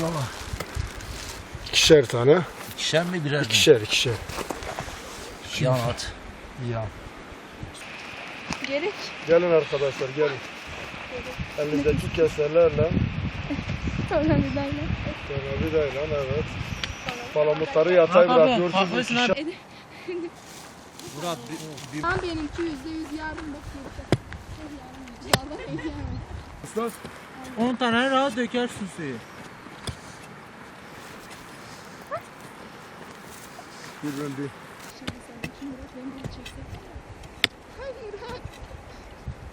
Yola. İkişer tane. İkişer mi birer mi? İkişer ikişer. Yan at. Ya. Gerek. Gelin arkadaşlar gelin. Elindeki keserlerle Önemli değil. tornavidayla evet. Palamutları yatay bırakıyorsunuz. ikişer- abi. Murat bir, bir Tam benimki yüzde yüz yardım bakıyorsa. Yardım edemem. 10 tane rahat dökersin suyu. Buyurun bir. Şimdi sen iki Murat beni bir çeksek. Hay Murat.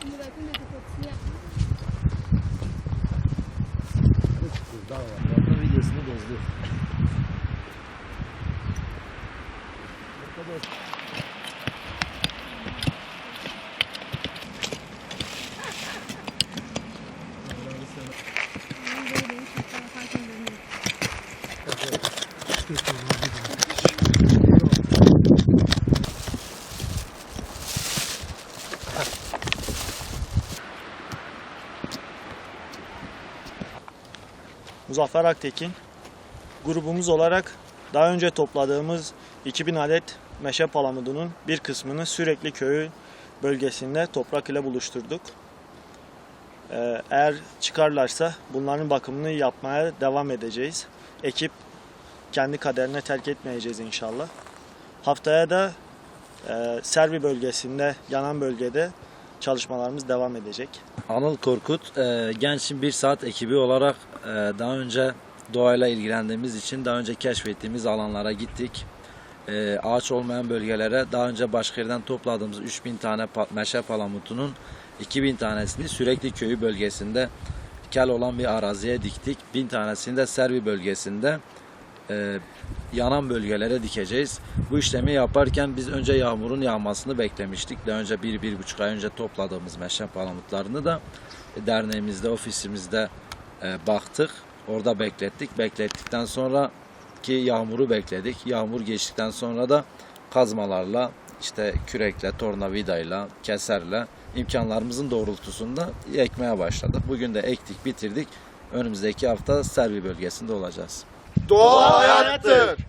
Murat'ın dedikodsunu yapma. Daha var. Yapma videosunu bozdu. Ben böyle benim Muzaffer Aktekin. Grubumuz olarak daha önce topladığımız 2000 adet meşe palamudunun bir kısmını sürekli köyü bölgesinde toprak ile buluşturduk. Ee, Eğer çıkarlarsa bunların bakımını yapmaya devam edeceğiz. Ekip kendi kaderine terk etmeyeceğiz inşallah. Haftaya da e, Servi bölgesinde, yanan bölgede çalışmalarımız devam edecek. Anıl Korkut, e, genç bir saat ekibi olarak daha önce doğayla ilgilendiğimiz için daha önce keşfettiğimiz alanlara gittik. E, ağaç olmayan bölgelere daha önce başka yerden topladığımız 3000 tane meşe palamutunun 2000 tanesini sürekli köyü bölgesinde kel olan bir araziye diktik. 1000 tanesini de Servi bölgesinde e, yanan bölgelere dikeceğiz. Bu işlemi yaparken biz önce yağmurun yağmasını beklemiştik. Daha önce bir, bir buçuk ay önce topladığımız meşe palamutlarını da derneğimizde, ofisimizde e, baktık. Orada beklettik. Beklettikten sonra ki yağmuru bekledik. Yağmur geçtikten sonra da kazmalarla, işte kürekle, tornavidayla, keserle imkanlarımızın doğrultusunda ekmeye başladık. Bugün de ektik, bitirdik. Önümüzdeki hafta Servi bölgesinde olacağız. Doğa hayattır.